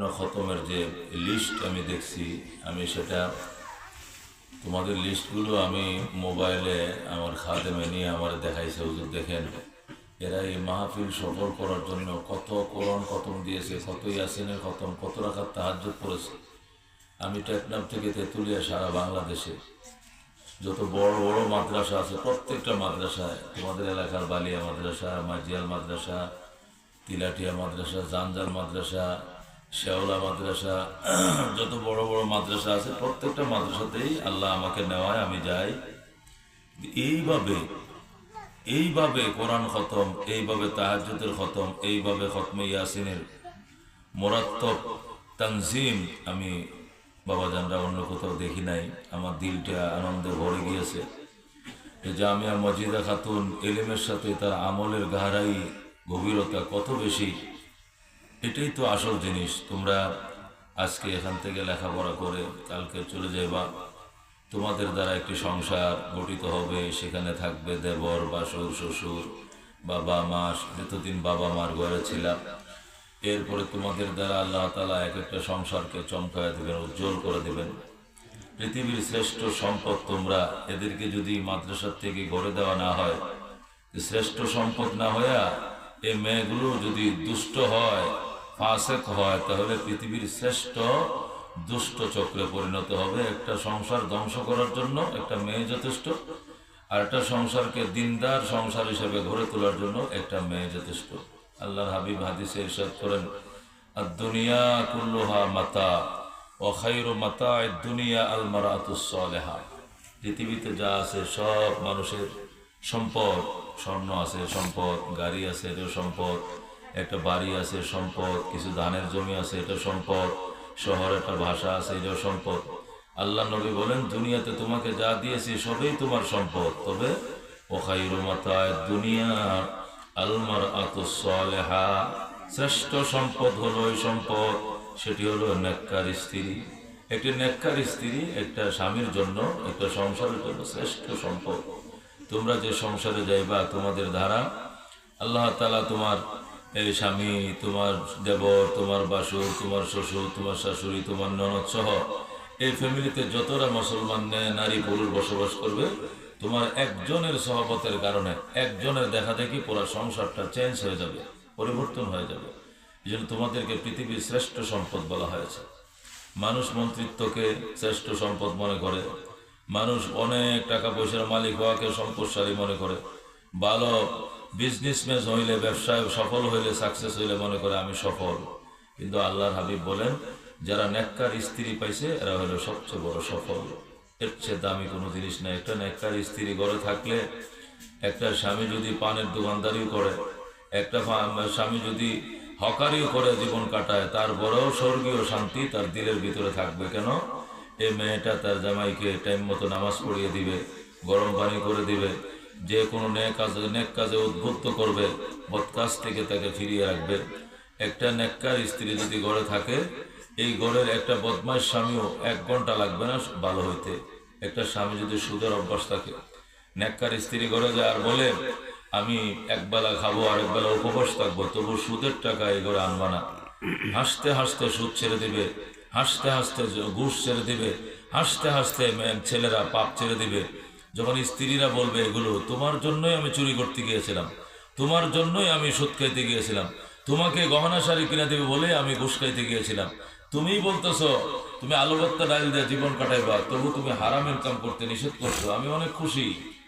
বিভিন্ন খতমের যে লিস্ট আমি দেখছি, আমি সেটা তোমাদের লিস্টগুলো আমি মোবাইলে আমার খাদেমে নিয়ে আমার দেখাইছে। হুজুর দেখেন, এরা এই মাহফিল সফল করার জন্য কত কোরআন খতম দিয়েছে কত ইয়াসিনের খতম, কত রাখার তাহাজ্য করেছে আমি টেকনাফ থেকে তেঁতুলিয়া সারা বাংলাদেশে যত বড় বড় মাদ্রাসা আছে, প্রত্যেকটা মাদ্রাসায়, তোমাদের এলাকার বালিয়া মাদ্রাসা, মাজিয়াল মাদ্রাসা, তিলাটিয়া মাদ্রাসা জানজাল মাদ্রাসা শেওলা মাদ্রাসা, যত বড় বড় মাদ্রাসা আছে, প্রত্যেকটা মাদ্রাসাতেই আল্লাহ আমাকে নেওয়ায় আমি যাই। এইভাবে এইভাবে কোরআন খতম, এইভাবে তাহাজ্জুদের খতম, এইভাবে খতমে ইয়াসিনের মোরাত্তব, তানজিম আমি বাবা জানরা অন্য কোথাও দেখি নাই। আমার দিলটা আনন্দে ভরে গিয়েছে। যে জামিয়া মজিদা খাতুন এলিমের সাথে তার আমলের গাহারাই গভীরতা কত বেশি। এটাই তো আসল জিনিস। তোমরা আজকে এখান থেকে লেখাপড়া করে কালকে চলে যাইবা। তোমাদের দ্বারা একটি সংসার গঠিত হবে। সেখানে থাকবে দেবর, বাসুর, শ্বশুর, বাবা, মা যতদিন বাবা মার ঘরে ছিলাম। এরপরে তোমাদের দ্বারা আল্লাহ তালা এক একটা সংসারকে চমকায় দেবেন, উজ্জ্বল করে দেবেন। পৃথিবীর শ্রেষ্ঠ সম্পদ তোমরা, এদেরকে যদি মাদ্রাসার থেকে গড়ে দেওয়া না হয়, শ্রেষ্ঠ সম্পদ না হইয়া এই মেয়েগুলো যদি দুষ্ট হয় ফাসেক হয়, তাহলে পৃথিবীর শ্রেষ্ঠ দুষ্ট চক্রে পরিণত হবে। একটা সংসার ধ্বংস করার জন্য একটা মেয়ে যথেষ্ট, আর একটা সংসারকে দিনদার সংসার হিসেবে গড়ে তোলার জন্য একটা মেয়ে যথেষ্ট। আল্লাহর হাবিব হাদিসে ইরশাদ করেন আর দুনিয়া কুল্লুহা মাতা, ও খাইরু মাতা দুনিয়া আল মারাতুসলেহা পৃথিবীতে যা আছে সব মানুষের সম্পদ, স্বর্ণ আছে সম্পদ, গাড়ি আছে সম্পদ। একটা বাড়ি আছে, সম্পদ, কিছু ধানের জমি আছে এটা সম্পদ, শহর একটা ভাষা আছে, এটাও সম্পদ। আল্লাহ নবী বলেন, দুনিয়াতে তোমাকে যা দিয়েছি সবই তোমার সম্পদ। তবে ওখাইরু মাতায় দুনিয়া আলমার আতুসলেহা শ্রেষ্ঠ সম্পদ হলো ওই সম্পদ, সেটি হলো নেককার স্ত্রী। একটি নেককার স্ত্রী একটা স্বামীর জন্য, একটা সংসারের জন্য শ্রেষ্ঠ সম্পদ। তোমরা যে সংসারে যাইবা, তোমাদের দ্বারা আল্লাহ তালা তোমার এই স্বামী, তোমার দেবর, তোমার বাসুর, তোমার শ্বশুর, তোমার শাশুড়ি, তোমার ননদ সহ এই ফ্যামিলিতে যতটা মুসলমান নারী, পুরুষ বসবাস করবে, তোমার একজনের সহবতের কারণে, একজনের দেখা দেখি পুরো সংসারটা চেঞ্জ হয়ে যাবে, পরিবর্তন হয়ে যাবে। এই তোমাদেরকে পৃথিবীর শ্রেষ্ঠ সম্পদ বলা হয়েছে। মানুষ মন্ত্রিত্বকে শ্রেষ্ঠ সম্পদ মনে করে। মানুষ অনেক টাকা পয়সার মালিক হওয়াকে সম্পদশালী মনে করে। ভালো বিজনেসম্যান হইলে, ব্যবসায় সফল হইলে সাকসেস হইলে মনে করে আমি সফল। কিন্তু আল্লাহর হাবিব বলেন, যারা নেককার স্ত্রী পাইছে, এরা হলো সবচেয়ে বড় সফল। এর চেয়ে দামি কোনো জিনিস নাই। একটা নেককার স্ত্রী ঘরে থাকলে, একটা স্বামী যদি পানের দোকানদারিও করে, একটা স্বামী যদি হকারিও করে জীবন কাটায় তার তারপরেও স্বর্গীয় শান্তি তার দিলের ভিতরে থাকবে। কেন? এই মেয়েটা তার জামাইকে টাইম মতো নামাজ পড়িয়ে দিবে, গরম পানি করে দিবে যে কোনো নেক কাজে নেক কাজে উদ্বুদ্ধ করবে বদ কাজ থেকে তাকে ফিরিয়ে রাখবে একটা নেককার স্ত্রী যদি ঘরে থাকে, এই ঘরের একটা বদমাস স্বামীও এক ঘণ্টা লাগবে না ভালো হইতে। একটা স্বামী যদি সুদের অভ্যাস থাকে, নেককার স্ত্রী ঘরে যায় আর বলে, আমি একবেলা খাব, আরেক বেলা উপবাস থাকব, তবু সুদের টাকা এই ঘরে আনবা না। হাসতে হাসতে সুদ ছেড়ে দিবে, হাসতে হাসতে ঘুষ ছেড়ে দিবে, হাসতে হাসতে ছেলেরা পাপ ছেড়ে দিবে। যখন স্ত্রীরা বলবে এগুলো, তোমার জন্যই আমি চুরি করতে গিয়েছিলাম। তোমার জন্যই আমি সুদ খাইতে গিয়েছিলাম। তোমাকে গহনা শাড়ি কিনে দেবে বলে আমি ঘুষ খাইতে গিয়েছিলাম। তুমিই বলতেছো, তুমি আলু ভর্তা ডাল দিয়ে জীবন কাটাইবা, তবু তুমি হারাম ইনকাম করতে নিষেধ করছ। আমি অনেক খুশি।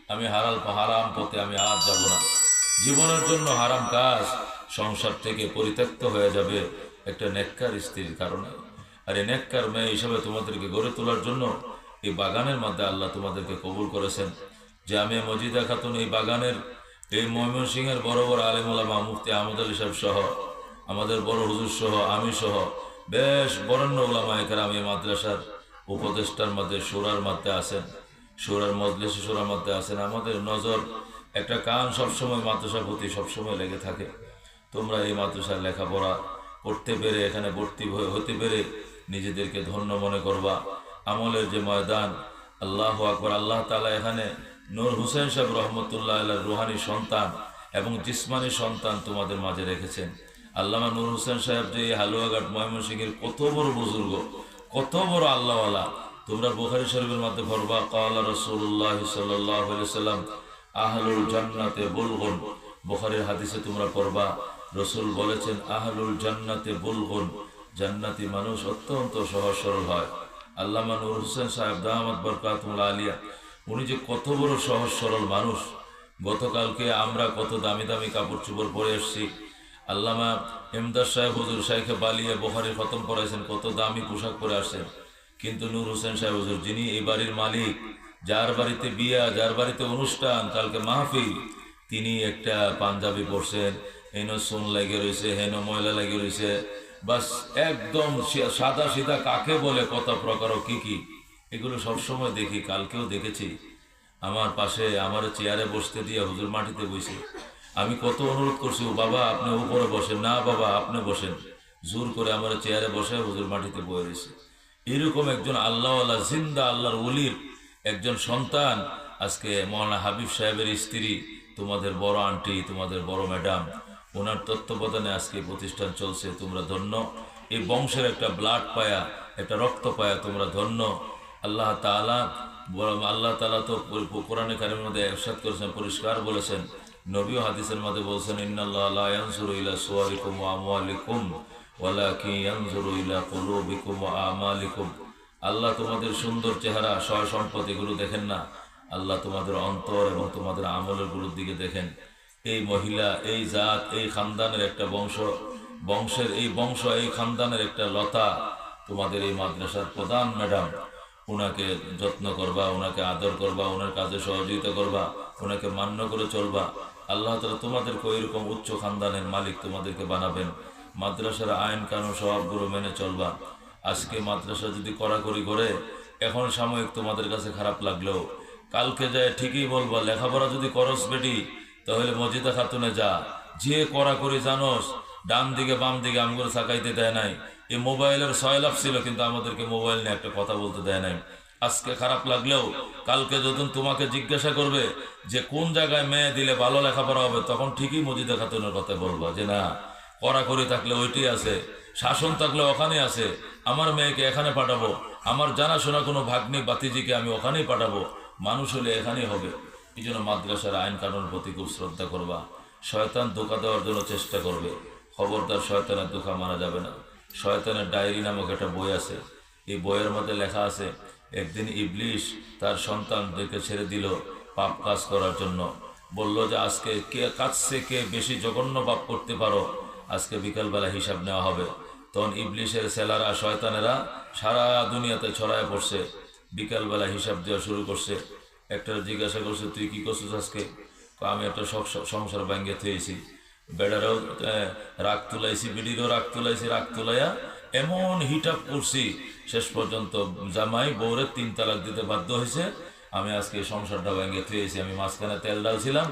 আমি হারাল হারাম পথে আমি আর যাব না। জীবনের জন্য হারাম কাজ সংসার থেকে পরিত্যক্ত হয়ে যাবে একটা নেককার স্ত্রীর কারণে। আর এই নেককার মেয়ে হিসাবে তোমাদেরকে গড়ে তোলার জন্য এই বাগানের মধ্যে আল্লাহ তোমাদেরকে কবুল করেছেন। যে আমি মজিদা খাতুন এই বাগানের এই ময়মনসিংহের বড় বড় আলিমুল্লামা মুফতি আহমদ আলী সাহেব সহ, আমাদের বড় হুজুর সহ, আমি সহ, বেশ বরেণ্য ওলামা একরাম এই মাদ্রাসার উপদেষ্টার মধ্যে, সুরার মধ্যে আছেন, সুরার মজলিস, সুরার মধ্যে আছেন। আমাদের নজর একটা কান সবসময় মাদ্রাসার প্রতি সবসময় লেগে থাকে। তোমরা এই মাদ্রাসার লেখাপড়া করতে পেরে, এখানে ভর্তি হতে পেরে নিজেদেরকে ধন্য মনে করবা। আমলের যে ময়দান, আল্লাহ আকবর, আল্লাহ তালা এখানে নূর হুসেন সাহেব রহমতুল্লাহ আল্লাহ রুহানি সন্তান এবং জিসমানি সন্তান তোমাদের মাঝে রেখেছেন। আল্লামা নূর হোসেন সাহেব যে হালুয়াঘাট, ময়মনসিংহের কত বড় বুজুর্গ, কত বড় আল্লাহওয়ালা। তোমরা বুখারি শরীফের মধ্যে পড়বা কালা রসুল্লাহ সাল্লাহ সাল্লাম আহলুল জান্নাতে বুলগুন। বুখারির হাদিসে তোমরা পড়বা, রসুল বলেছেন, আহলুল জান্নাতে বুলগুন, জান্নাতি মানুষ অত্যন্ত সহজ সরল হয়। আল্লামা নূর হোসেন সাহেব দাহমদ বরকাতুল্লাহ আলিয়া। উনি যে কত বড় সহজ সরল মানুষ। গতকালকে আমরা কত দামি দামি কাপড় চোপড় পরে এসছি। আল্লামা এমদাদ সাহেব হুজুর শাইখে বালিয়া বোখারি খতম করাইছেন, কত দামি পোশাক পরে আসছেন। কিন্তু নূর হোসেন সাহেব হজুর, যিনি এই বাড়ির মালিক, যার বাড়িতে বিয়া, যার বাড়িতে অনুষ্ঠান, কালকে মাহফিল, তিনি একটা পাঞ্জাবি পরছেন, হেন সোন লেগে রয়েছে, হেন ময়লা লেগে রয়েছে। বাস একদম সাদা সিধা কাকে বলে কত প্রকার কি কি? এগুলো সবসময় দেখি, কালকেও দেখেছি। আমার পাশে আমার চেয়ারে বসতে দিয়ে হুজুর মাটিতে বসে আমি কত অনুরোধ করছি, "ও বাবা আপনি উপরে বসেন, না বাবা আপনি বসেন। জোর করে আমার চেয়ারে বসে হুজুর মাটিতে বয়ে রয়েছে। এরকম একজন আল্লাহ আল্লাহ জিন্দা আল্লাহর ওলির একজন সন্তান। আজকে মৌলানা হাবিব সাহেবের স্ত্রী, তোমাদের বড় আন্টি, তোমাদের বড় ম্যাডাম। ওনার তত্ত্বাবধানে আজকে প্রতিষ্ঠান চলছে, তোমরা ধন্য। এই বংশের একটা ব্লাড পায়া, একটা রক্ত পায়া, তোমরা ধন্য। আল্লাহ তালা আল্লাহ তাআলা তো কোরআনে কারিমের মধ্যে এরশাদ করেছেন, পরিষ্কার বলেছেন। নবী হাদিসের মধ্যে বলছেন আল্লাহ তোমাদের সুন্দর চেহারা সয় সম্পদ এগুলো দেখেন না। আল্লাহ তোমাদের অন্তর এবং তোমাদের আমলেরগুলোর দিকে দেখেন। এই মহিলা, এই জাত, এই খানদানের একটা বংশ, বংশের এই বংশ, এই খানদানের একটা লতা। তোমাদের এই মাদ্রাসার প্রধান ম্যাডাম ওনাকে যত্ন করবা ওনাকে আদর করবা ওনার কাজে সহযোগিতা করবা ওনাকে মান্য করে চলবা। আল্লাহ তালা তোমাদেরকে ওইরকম উচ্চ খানদানের মালিক তোমাদেরকে বানাবেন। মাদ্রাসার আইন কানুন স্বভাবগুলো মেনে চলবা। আজকে মাদ্রাসা যদি কড়াকড়ি করে, এখন সাময়িক তোমাদের কাছে খারাপ লাগলেও কালকে যায় ঠিকই বলবা, লেখাপড়া যদি করস বেটি তাহলে মজিদা খাতুনে যা। যে কড়াকড়ি জানোস, ডান দিকে বাম দিকে আমগুলো সাকাইতে দেয় নাই। এই মোবাইলের সয়লাভ ছিল, কিন্তু আমাদেরকে মোবাইল নিয়ে একটা কথা বলতে দেয় নাই। আজকে খারাপ লাগলেও, কালকে যখন তোমাকে জিজ্ঞাসা করবে যে কোন জায়গায় মেয়ে দিলে ভালো লেখাপড়া হবে, তখন ঠিকই মজিদা খাতুনের কথা বলব যে না কড়াকড়ি থাকলে ওইটি আছে, শাসন থাকলে ওখানে আছে, আমার মেয়েকে এখানে পাঠাবো, আমার জানাশোনা কোনো ভাগ্নি বাতিজিকে আমি ওখানেই পাঠাবো, মানুষ হলে এখানেই হবে। এই জন্য মাদ্রাসার আইন কানুন প্রতি খুব শ্রদ্ধা করবা। শয়তান ধোকা দেওয়ার জন্য চেষ্টা করবে। খবরদার শয়তানের ধোকা মারা যাবে না। শয়তানের ডায়েরি নামক একটা বই আছে। এই বইয়ের মধ্যে লেখা আছে, একদিন ইবলিশ তার সন্তানদেরকে ছেড়ে দিল পাপ কাজ করার জন্য। বলল যে, আজকে কে কাছে কে বেশি জঘন্য পাপ করতে পারো? আজকে বিকালবেলা হিসাব নেওয়া হবে। তখন ইবলিশের সেলারা, শয়তানেরা সারা দুনিয়াতে ছড়ায় পড়ছে। বিকালবেলা হিসাব দেওয়া শুরু করছে। একটা জিজ্ঞাসা করছে, তুই কি করছিস আজকে? আমি একটা সংসার ব্যাঙ্গে থুয়েছি বেড়ারও রাগ তুলাইছি, বিড়িরও রাগ তুলাইছি, রাগ তুলাইয়া এমন হিট আপ করছি। শেষ পর্যন্ত জামাই বউরে তিন তালাক দিতে বাধ্য হয়েছে আমি আজকে সংসারটা ভেঙে থুয়েছি আমি মাঝখানে তেল ডালছিলাম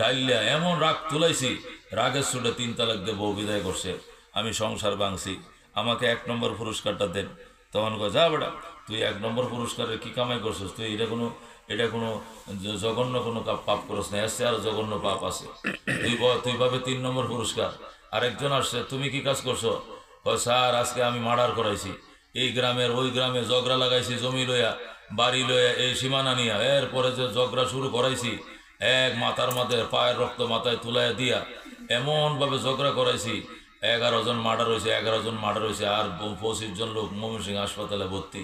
ডাইলিয়া এমন রাগ তুলাইছি, রাগের সুটে তিন তালাক দিয়ে বউ বিদায় করছে। আমি সংসার ভাঙছি। আমাকে এক নম্বর পুরস্কারটা দেন। তখন যা বেটা, তুই এক নম্বর পুরস্কারের কি কামাই করছিস? তুই এটা কোনো এটা কোনো জঘন্য কোনো পাপ করস না এসছে আর জঘন্য পাপ আছে। তুই তুই পাবে তিন নম্বর পুরস্কার। আরেকজন আসছে, তুমি কি কাজ করছ? স্যার, আজকে আমি মার্ডার করাইছি। এই গ্রামের ওই গ্রামে ঝগড়া লাগাইছি জমি লইয়া, বাড়ি লইয়া, এই সীমানা নিয়া। এরপরে যে ঝগড়া শুরু করাইছি, এক মাথার মাথায় পায়ের রক্ত মাথায় তুলাইয়া দিয়া, এমনভাবে ঝগড়া করাইছি, এগারো জন মার্ডার হয়েছে এগারো জন মার্ডার হয়েছে আর পঁচিশ জন লোক ময়মনসিংহ হাসপাতালে ভর্তি।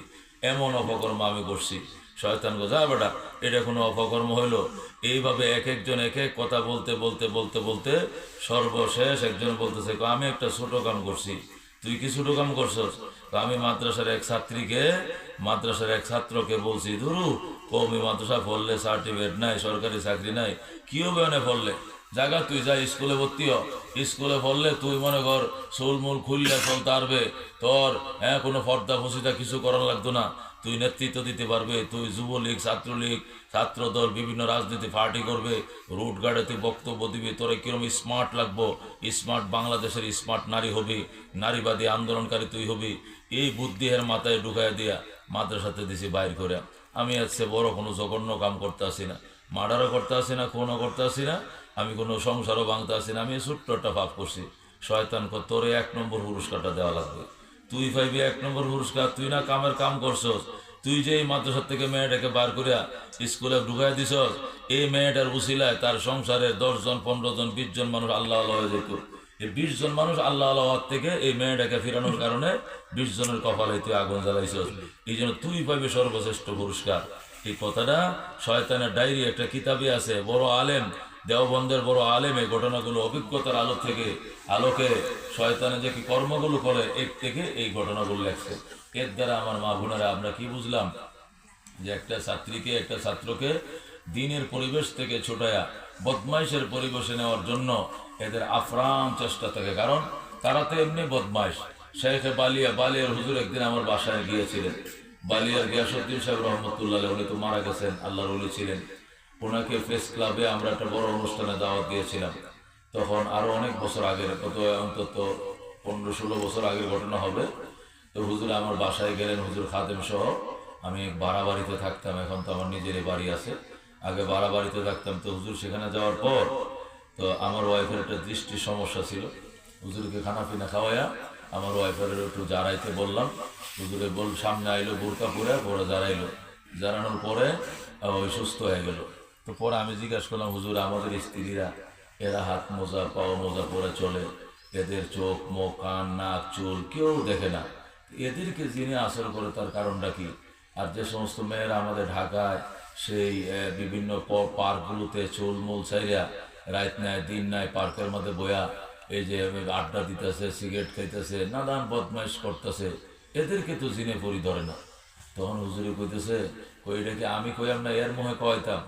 এমন অপকর্ম আমি করছি। শয়তান গো, যা বেটা, এটা কোনো অপকর্ম হইল। এইভাবে এক একজন এক এক কথা বলতে বলতে বলতে বলতে সর্বশেষ একজন বলতেছে আমি একটা ছোট কাম করছি। তুই কি ছোট কাম করছস? আমি মাদ্রাসার এক ছাত্রীকে, মাদ্রাসার এক ছাত্রকে বলছি, ধরু কৌমি মাদ্রাসা পড়লে সার্টিফিকেট নাই, সরকারি চাকরি নাই, কি হবে অনেক পড়লে জায়গা তুই যা স্কুলে ভর্তি হ। স্কুলে পড়লে তুই মনে কর চুলমুল খুললে চলতে পারবে তোর হ্যাঁ কোনো ফর্দা ফসিদা কিছু করার লাগতো না। তুই নেতৃত্ব দিতে পারবে, তুই যুবলীগ, ছাত্রলীগ, ছাত্রদল, বিভিন্ন রাজনীতি পার্টি করবে, রুট গার্ডে তুই বক্তব্য দিবি, তোরে কিরম স্মার্ট লাগবো স্মার্ট বাংলাদেশের স্মার্ট নারী হবি, নারীবাদী আন্দোলনকারী তুই হবি, এই বুদ্ধি মাথায় ঢুকাই দিয়া মাদ্রাসাতে দিছি বাইর করে। আমি আজকে বড় কোনো জঘন্য কাম করতে আসি না, মার্ডারও করতে আসি না, খুনও করতে আসি না, আমি কোনো সংসারও ভাঙতে আসি না, আমি ছোট্ট একটা পাপ করছি। শয়তান কো তোরে এক নম্বর পুরস্কারটা দেওয়া লাগবে। তুই পাইবি এক নম্বর পুরস্কার, তুই না কামের কাম করছস। তুই যে এই মাদ্রাসার থেকে মেয়েটাকে বার করিয়া স্কুলে ঢুকাই দিছস, এই মেয়েটার উসিলায় তার সংসারে দশ জন, পনেরো জন, বিশ জন মানুষ আল্লাহ আল্লাহ হয়ে যেত। এই বিশ জন মানুষ আল্লাহ আল্লাহ থেকে এই মেয়েটাকে ফেরানোর কারণে বিশ জনের কপালে তুই আগুন জ্বালাইছস। এই জন্য তুই পাবি সর্বশ্রেষ্ঠ পুরস্কার। এই কথাটা শয়তানের ডায়েরি একটা কিতাবে আছে, বড় আলেম দেওবন্দের বড় আলেম ঘটনাগুলো, অভিজ্ঞতার আলো থেকে, আলোকে শয়তানে যে কি কর্মগুলো করে, এর থেকে এই ঘটনাগুলো লেখছে। এর দ্বারা আমার মা বোনেরা, আমরা কি বুঝলাম? যে একটা ছাত্রীকে, একটা ছাত্রকে দিনের পরিবেশ থেকে ছোটায়া, বদমাইশের পরিবেশে নেওয়ার জন্য এদের আফরাম চেষ্টা থাকে। কারণ তারা তো এমনি বদমাইশ। শেখে বালিয়া, বালিয়ার হুজুর একদিন আমার বাসায় গিয়েছিলেন। বালিয়ার গিয়াসুদ্দিন সাহেব রহমতুল্লাহ উনি তো মারা গেছেন, আল্লাহর উলি ছিলেন। ওনাকে প্রেস ক্লাবে আমরা একটা বড় অনুষ্ঠানে দাওয়াত দিয়েছিলাম। তখন আরও অনেক বছর আগের, কত অন্তত পনেরো ষোলো বছর আগের ঘটনা হবে। তো হুজুর আমার বাসায় গেলেন হুজুর খাদেম সহ। আমি ভাড়া বাড়িতে থাকতাম, এখন তো আমার নিজেরই বাড়ি আছে। আগে ভাড়া বাড়িতে থাকতাম, তো হুজুর সেখানে যাওয়ার পর তো আমার ওয়াইফের একটা দৃষ্টির সমস্যা ছিল। হুজুরকে খানা পিনা খাওয়াইয়া আমার ওয়াইফের একটু জারাইতে বললাম। হুজুরে বল, সামনে আইলো বোরকা পরে পরে জারাইলো। জারানোর পরে ওই সুস্থ হয়ে গেল। তো পরে আমি জিজ্ঞাসা করলাম, হুজুর, আমাদের স্ত্রীরা এরা হাত মোজা, পাও মোজা পরে চলে। এদের চোখ, মুখ, কান, নাক, চুল কেউ দেখে না। এদেরকে যিনি আসর করে তার কারণটা কি? আর যে সমস্ত মেয়েরা আমাদের ঢাকায় সেই বিভিন্ন পার্কগুলোতে চুল মুল ছাইরা রাত নেয় দিন নেয় পার্কের মধ্যে বয়া, এই যে আড্ডা দিতেছে, সিগারেট খাইতেছে, নানান বদমাইশ করতেছে, এদেরকে তো জিনে পরি ধরে না। তখন হুজুরে কইতেছে, কই এটাকে আমি কইয়াম না? এর মোহে কয়তাম?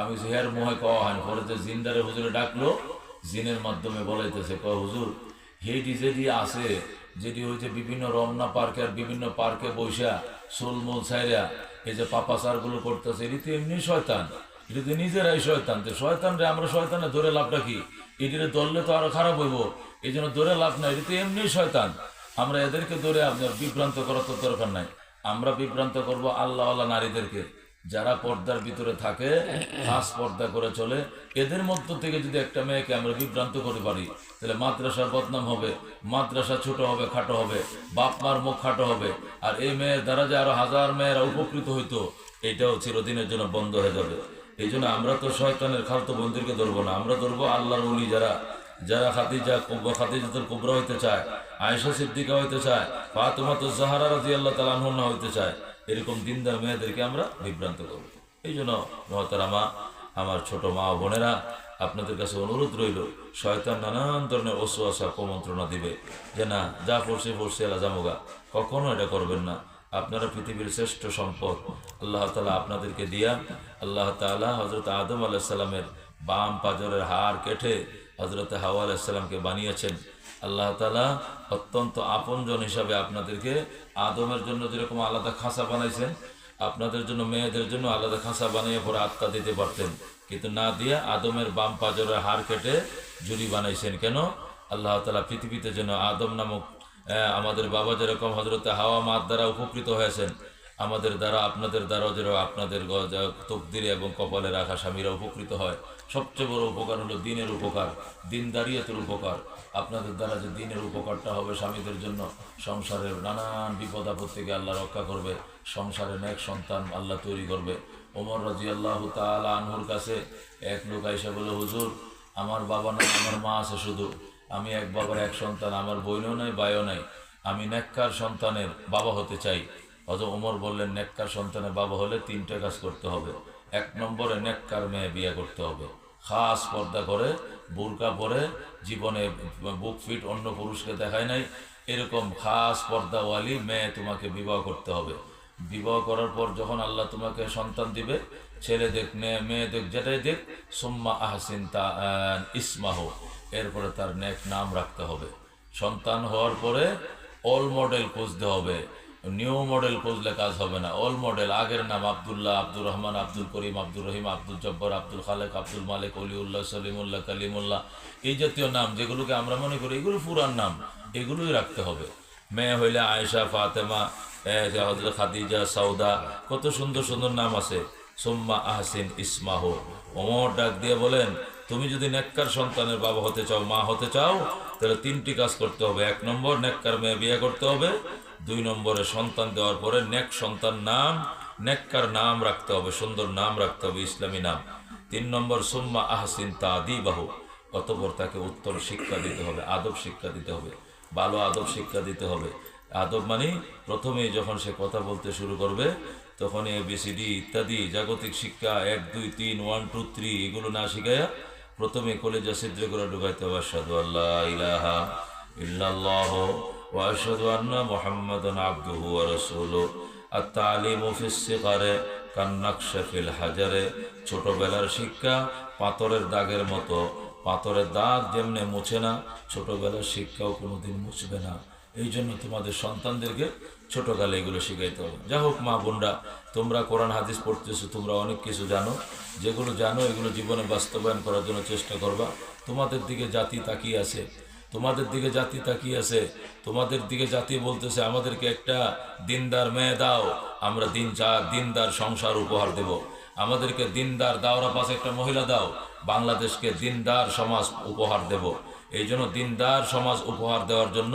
আমি এর মোহে কওয়া হয়। পরে জিন্দারে হুজুরে ডাকলো, জিনের মাধ্যমে বলাইতেছে কয় হুজুর, হেইটি যেটি আছে, যেটি হইছে বিভিন্ন রমনা পার্কে আর বিভিন্ন পার্কে বৈশা সোলমোল ছাইরা, এই যে পাপাচারগুলো করতেছে, এটি তো এমনি শয়তান, এটা তো নিজেরাই শয়তান, তো শয়তান রে, আমরা শয়তানে ধরে লাভটা কি এটিরে ধরলে তো আরও খারাপ হইব, এই জন্য ধরে লাভ নাই, এটা তো এমনি শয়তান আমরা এদেরকে ধরে আপনার বিভ্রান্ত করার তো দরকার নাই, আমরা বিভ্রান্ত করব আল্লাহ আল্লাহ নারীদেরকে যারা পর্দার ভিতরে থাকে, খাস পর্দা করে চলে। এদের মধ্য থেকে যদি একটা মেয়েকে আমরা বিভ্রান্ত করে পারি, তাহলে মাদ্রাসার বদনাম হবে, মাদ্রাসা ছোট হবে, খাটো হবে, বাপ মার মুখ খাটো হবে, আর এই মেয়ের দ্বারা যে আরও হাজার মেয়েরা উপকৃত হইতো, এটাও চিরদিনের জন্য বন্ধ হয়ে যাবে। এই জন্য আমরা তো শয়তানের খালতো বন্ধুকে ধরবো না, আমরা ধরবো আল্লাহর উলি যারা যারা খাদিজা, খাদিজাতুল কুবরা হইতে চায়, আয়েশা সিদ্দিকা হইতে চায় ফাতেমাতু জাহারা রাদিয়াল্লাহু তাআলা আনহা হইতে চায়। এরকম দিনদার মেয়েদেরকে আমরা বিভ্রান্ত করব। এই জন্য মহতারামা, আমার ছোট মা বোনেরা, আপনাদের কাছে অনুরোধ রইল, শয়তান নানান ধরনের অসুয়াশা কুমন্ত্রণা দিবে যে, না, যা পড়ছে পড়ছে, এলা জামুগা। কখনো এটা করবেন না। আপনারা পৃথিবীর শ্রেষ্ঠ সম্পদ। আল্লাহ তালা আপনাদেরকে দিয়া, আল্লাহ তালা হজরত আদম আলাহিসাল্লামের বাম পাজরের হাড় কেটে হজরত হাওয়া আলাহিসাল্লামকে বানিয়েছেন। আল্লাহ তালা অত্যন্ত আপনজন হিসাবে আপনাদেরকে আদমের জন্য যেরকম আলাদা খাঁচা বানাইছেন, আপনাদের জন্য, মেয়েদের জন্য আলাদা খাঁচা বানিয়ে পরে আত্মা দিতে পারতেন। কিন্তু না দিয়ে আদমের বাম পাজরের হাড় কেটে জুড়ি বানাইছেন। কেন? আল্লাহ তালা পৃথিবীতে যেন আদম নামক আমাদের বাবা যেরকম হজরতে হাওয়া মার দ্বারা উপকৃত হয়েছেন আমাদের দ্বারা, আপনাদের দ্বারা যেরকম আপনাদের তকদিরে এবং কপালে রাখা স্বামীরা উপকৃত হয়। সবচেয়ে বড় উপকার হলো দিনের উপকার দিন দাঁড়িয়েতের উপকার। আপনাদের দ্বারা যে দিনের উপকারটা হবে স্বামীদের জন্য, সংসারের নানান বিপদ আপদ থেকে আল্লাহ রক্ষা করবে, সংসারে নেক সন্তান আল্লাহ তৈরি করবে। ওমর রাজি আল্লাহ তালা আনহুর কাছে এক লোক আইসা বলে, হুজুর, আমার বাবা নাই, আমার মা আছে শুধু। আমি এক বাবার এক সন্তান, আমার বইনও নাই বায়ও নাই। আমি নেককার সন্তানের বাবা হতে চাই। অত ওমর বললেন, নেককার সন্তানের বাবা হলে তিনটে কাজ করতে হবে। এক নম্বরে নেককার মেয়ে বিয়ে করতে হবে। খাস পর্দা করে, বোরকা পরে, জীবনে বুক ফিট অন্য পুরুষকে দেখায় নাই। এরকম খাস পর্দাওয়ালি মেয়ে তোমাকে বিবাহ করতে হবে। বিবাহ করার পর যখন আল্লাহ তোমাকে সন্তান দিবে, ছেলে দেখ, মেয়ে মেয়ে দেখ, যেটাই দেখ, সুম্মা আহসিন তা ইসমাহ। এরপরে তার নেক নাম রাখতে হবে। সন্তান হওয়ার পরে অল মডেল খুঁজতে হবে। নিউ মডেল খুঁজলে কাজ হবে না। অল মডেল আগের নাম আবদুল্লাহ, আব্দুর রহমান, আব্দুল করিম, আব্দুর রহিম, আব্দুল জব্বর, আব্দুল খালেক, আব্দুল মালিক, অলিউল্লাহ, সলিমুল্লাহ, কালিমুল্লাহ, এই জাতীয় নাম যেগুলোকে আমরা মনে করি এগুলো পুরান নাম, এগুলোই রাখতে হবে। মেয়ে হইলে আয়েশা, ফাতেমা খাদিজা সৌদা কত সুন্দর সুন্দর নাম আছে। সোম্মা আহসিন ইসমাহ। ওমর ডাক দিয়ে বলেন, তুমি যদি নেককার সন্তানের বাবা হতে চাও, মা হতে চাও, তাহলে তিনটি কাজ করতে হবে। এক নম্বর, নেককার মেয়ে বিয়ে করতে হবে। দুই নম্বরে সন্তান দেওয়ার পরে নেক সন্তান নাম, নেককার নাম রাখতে হবে, সুন্দর নাম রাখতে হবে, ইসলামী নাম। তিন নম্বর, সুম্মা আহসিন তাদি বাহু অতপর তাকে উত্তম শিক্ষা দিতে হবে, আদব শিক্ষা দিতে হবে, ভালো আদব শিক্ষা দিতে হবে। আদব মানে প্রথমে যখন সে কথা বলতে শুরু করবে তখন এ বিসিডি ইত্যাদি জাগতিক শিক্ষা, এক, দুই, তিন, ওয়ান, টু, থ্রি এগুলো না শিখাইয়া প্রথমে কলেজা সিদ্ধ করে ঢুকাইতে হবে আসাদু আল্লাহ ইলাহা ইল্লাল্লাহ। আন্না মুহাম্মাদান আবদুহু ওয়া রাসূলুহু আত-তালিমু ফিস সিগারে কান্নাকশা ফিল হাজারে ছোটবেলার শিক্ষা পাথরের দাগের মতো। পাথরের দাগ যেমনে মুছে না, ছোটবেলার শিক্ষাও কোনোদিন মুছবে না। এই জন্য তোমাদের সন্তানদেরকে ছোটকালে এগুলো শিখাইতে হবে। যা হোক মা বোনরা, তোমরা কোরআন, হাদিস পড়তেছো, তোমরা অনেক কিছু জানো। যেগুলো জানো, এগুলো জীবনে বাস্তবায়ন করার জন্য চেষ্টা করবা। তোমাদের দিকে জাতি তাকিয়ে আছে। তোমাদের দিকে জাতি তাকিয়ে আছে, তোমাদের দিকে জাতি বলতেছে, আমাদেরকে একটা দিনদার মেয়ে দাও, আমরা দিন চা দিনদার সংসার উপহার দেব। আমাদেরকে দিনদার দাওরা পাশে একটা মহিলা দাও, বাংলাদেশকে দিনদার সমাজ উপহার দেব। এই জন্য দিনদার সমাজ উপহার দেওয়ার জন্য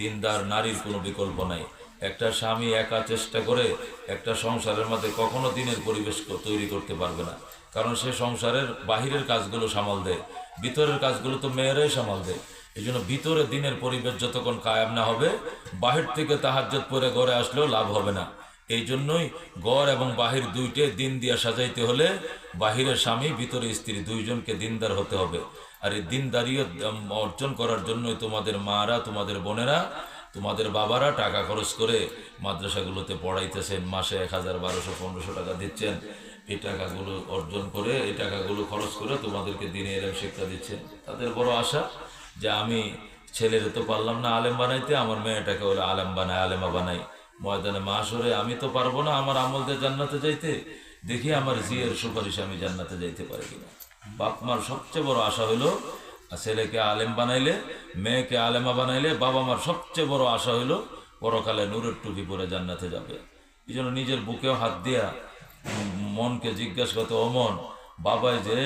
দিনদার নারীর কোনো বিকল্প নাই। একটা স্বামী একা চেষ্টা করে একটা সংসারের মধ্যে কখনো দিনের পরিবেশ তৈরি করতে পারবে না। কারণ সে সংসারের বাহিরের কাজগুলো সামাল দেয়, ভিতরের কাজগুলো তো মেয়েরাই সামাল দেয়। এই জন্য ভিতরে দিনের পরিবেশ যতক্ষণ কায়াম না হবে, বাহির থেকে তাহাজ্জত পরে ঘরে আসলেও লাভ হবে না। এই জন্যই গড় এবং বাহির দুইটে দিন দিয়া সাজাইতে হলে বাহিরের স্বামী, ভিতরে স্ত্রী দুইজনকে দিনদার হতে হবে। আর এই দিনদারিও অর্জন করার জন্যই তোমাদের মারা, তোমাদের বোনেরা, তোমাদের বাবারা টাকা খরচ করে মাদ্রাসাগুলোতে পড়াইতেছেন, মাসে এক হাজার বারোশো, পনেরোশো টাকা দিচ্ছেন। এই টাকাগুলো অর্জন করে, এই টাকাগুলো খরচ করে তোমাদেরকে দিনে এলেম শিক্ষা দিচ্ছেন। তাদের বড় আশা। যে আমি ছেলের তো পারলাম না আলেম বানাইতে, আমার মেয়েটাকে ওরা আলেম বানায়, আলেমা বানাই ময়দানে মাসরে আমি তো পারব না আমার আমলদের জান্নাতে যাইতে। দেখি আমার জিয়ের সুপারিশ আমি জান্নাতে যাইতে পারি কিনা। বাপ মার সবচেয়ে বড় আশা হলো ছেলেকে আলেম বানাইলে, মেয়েকে আলেমা বানাইলে বাবা মার সবচেয়ে বড় আশা হলো পরকালে নূরের টুপি পরে জান্নাতে যাবে। এই জন্য নিজের বুকেও হাত দিয়া মনকে জিজ্ঞাসা করতে অমন মন, বাবাই যে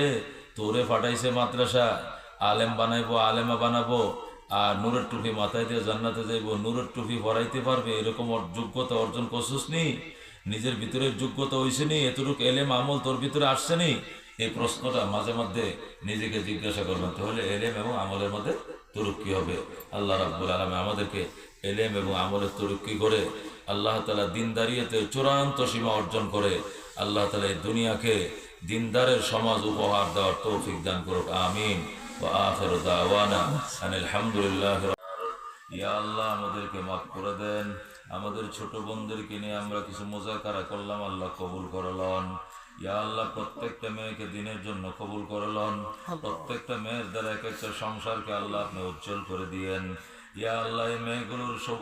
তোরে ফাটাইছে মাদ্রাসা আলেম বানাইবো, আলেমা বানাবো, আর নূরের টুপি মাথায় দিয়ে জান্নাতে যাইবো। নূরের টুপি ভরাইতে পারবে, এরকম যোগ্যতা অর্জন করছিস নি? নিজের ভিতরে যোগ্যতা হয়েছে নি? এতটুকু এলেম আমল তোর ভিতরে আসছে নি? এই প্রশ্নটা মাঝে মধ্যে নিজেকে জিজ্ঞাসা করবেন, তাহলে এলেম এবং আমলের মধ্যে তুরুক্কি হবে? আল্লাহ রাব্বুল আলমে আমাদেরকে এলেম এবং আমলের তুরুক্কি করে? আল্লাহ তালা দিনদারিয়াতে চূড়ান্ত সীমা অর্জন করে। আল্লাহ তালা এই দুনিয়াকে দিনদারের সমাজ উপহার দেওয়ার তৌফিক দান করুক, আমিন। ও আখের দাওয়ানা আলহামদুলিল্লাহ ইয়া আল্লাহ আমাদেরকে মাফ করে দেন। আমাদের ছোট বোনদেরকে নিয়ে আমরা কিছু মোজাকারা করলাম আল্লাহ কবুল করলন ইয়া আল্লাহ প্রত্যেকটা মেয়েকে দিনের জন্য কবুল করলন প্রত্যেকটা মেয়ের দ্বারা এক একটা সংসারকে আল্লাহ আপনি উজ্জ্বল করে দিয়েন। ইয়া আল্লাহ এই মেয়েগুলোর সব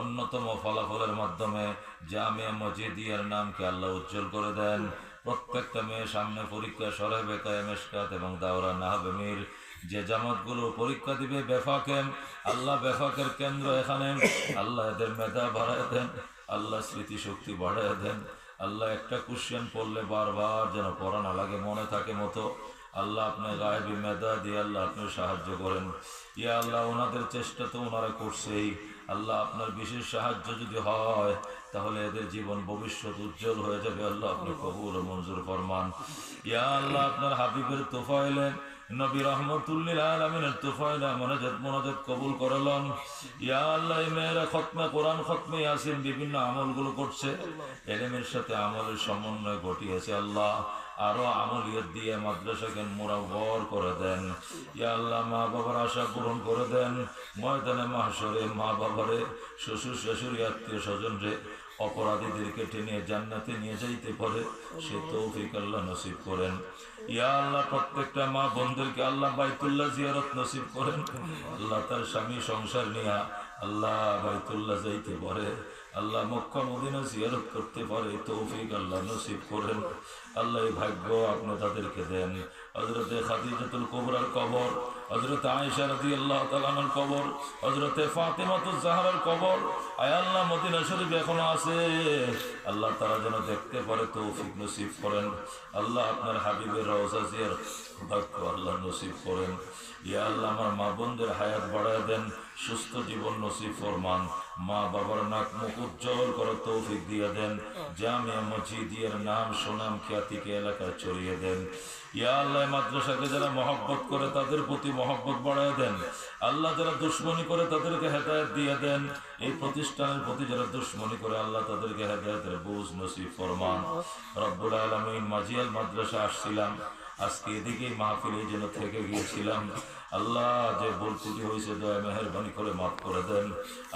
অন্যতম ফলাফলের মাধ্যমে জামিয়া মজিদিয়ার নামকে আল্লাহ উজ্জ্বল করে দেন। প্রত্যেকটা মেয়ে সামনে পরীক্ষা সরে বেকায় মেশকাত এবং দাওরা নাহাবেমির যে জামাতগুলো পরীক্ষা দিবে বেফাকে আল্লাহ বেফাকের কেন্দ্র এখানে, আল্লাহ এদের মেধা বাড়ায় দেন, আল্লাহ স্মৃতিশক্তি বাড়ায় দেন, আল্লাহ একটা কোশ্চেন পড়লে বারবার যেন পড়া না লাগে, মনে থাকে মতো, আল্লাহ আপনার গায়েবী মেধা দিয়ে আল্লাহ আপনি সাহায্য করেন। ইয়া আল্লাহ, ওনাদের চেষ্টা তো ওনারা করছেই, আল্লাহ আপনার বিশেষ সাহায্য যদি হয়, তাহলে এদের জীবন ভবিষ্যৎ উজ্জ্বল হয়ে যাবে, আল্লাহ আপনি কবুল মঞ্জুর ফরমান। ইয়া আল্লাহ, আপনার হাবিবের তোফাইলেন নবী রহমতুল্লিল আলমিনের মনাজাত কবুল ইয়া আল্লাহ মেয়েরা খতমে, কোরআন খতমে বিভিন্ন আমলগুলো করছে। এলেমের সাথে আমলের সমন্বয় ঘটিয়েছে আল্লাহ। আরও আমলিয়ত দিয়ে মাদ্রাসাকে মোরাবর করে দেন। ইয়া আল্লাহ, মা বাবার আশা পূরণ করে দেন। ময়দানে মাহসরে মা বাবারে, শ্বশুর, শাশুড়ি, আত্মীয় স্বজন রে অপরাধীদেরকে টেনে জান্নাতে নিয়ে যাইতে পারে, সে তৌফিক আল্লাহ নসিব করেন। ইয়া আল্লাহ, প্রত্যেকটা মা বোনদেরকে আল্লাহ বাইতুল্লাহ জিয়ারত নসিব করেন। আল্লাহ তার স্বামী সংসার নিয়া আল্লাহ বাইতুল্লাহ যাইতে পারে। আল্লাহ মক্কা মদিনা জিয়ারত করতে পারে, তৌফিক আল্লাহ নসিব করেন। আল্লাহ ভাগ্য আপনি তাদেরকে দেন। হজরতে খাদিজাতুল কোবরার কবর হজরত আল্লাহ কবর কবর আছে। আল্লাহ যেন দেখতে পারে, তৌফিক নসিব করেন। আল্লাহ আপনার হাবিবের রওজা জিয়ার বাক্য আল্লাহ নসিব করেন। ইয়া আল্লাহ আমার মা বোনদের হায়াত বাড়ায় দেন, সুস্থ জীবন নসিব ফরমান। মা বাবার নাক মুখ উজ্জ্বল করে তৌফিক দিয়ে দেন জামিয়া মসজিদের নাম সুনাম খ্যাতিকে এলাকায় ছড়িয়ে দেন। ইয়া আল্লাহ মাদ্রাসাকে যারা মহব্বত করে, তাদের প্রতি মহব্বত বাড়ায় দেন। আল্লাহ যারা দুশ্মনী করে, তাদেরকে হেদায়ত দিয়ে দেন। এই প্রতিষ্ঠানের প্রতি যারা দুশ্মনী করে, আল্লাহ তাদেরকে হেদায়তের বুঝ নসিব ফরমান। রব্বুল আলমিন মাজিয়াল মাদ্রাসা আসছিলাম। আজকে এদিকেই মাহফিলে যেন থেকে গিয়েছিলাম। আল্লাহ যে ভুল ত্রুটি হয়েছে দয়া মেহরবানি করে মাফ করে দেন।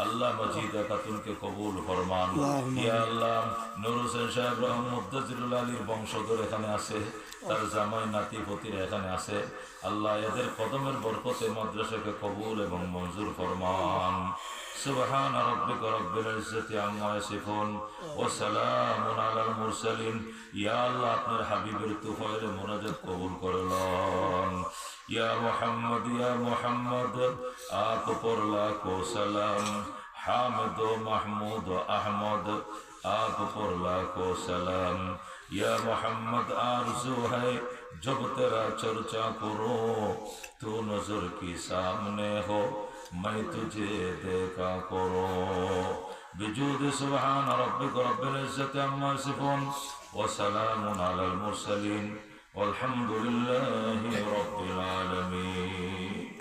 আল্লাহ মজিদ খাতুনকে কবুল ফরমান। ইয়া আল্লাহ নুর হোসেন সাহেব রহম মুদ্দাজিরুল আলীর বংশধর এখানে আছে। তার জামাই নাতি পতির এখানে আছে। আল্লাহ এদের কদমের বরকতে মাদ্রাসাকে কবুল এবং মঞ্জুর ফরমান। سبحان ربك رب العزة عما يصفون وسلام على المرسلين يا الله আপনার হাবিবের তুফাইলে মোনাজাত কবুল করলাম। ইয়া মুহাম্মদ ইয়া মুহাম্মদ, আপ পরলা কো সালাম। হামদ ও মাহমুদ ও আহমদ, আপ পরলা কো সালাম। ইয়া মুহাম্মদ, আরজু হ্যায় জব তেরা চর্চা করো, তো নজর কি সামনে হো। मैं तुझे देखा करो بجود سبحان ربك رب العزة عما يصفون وسلام على المرسلين والحمد لله رب العالمين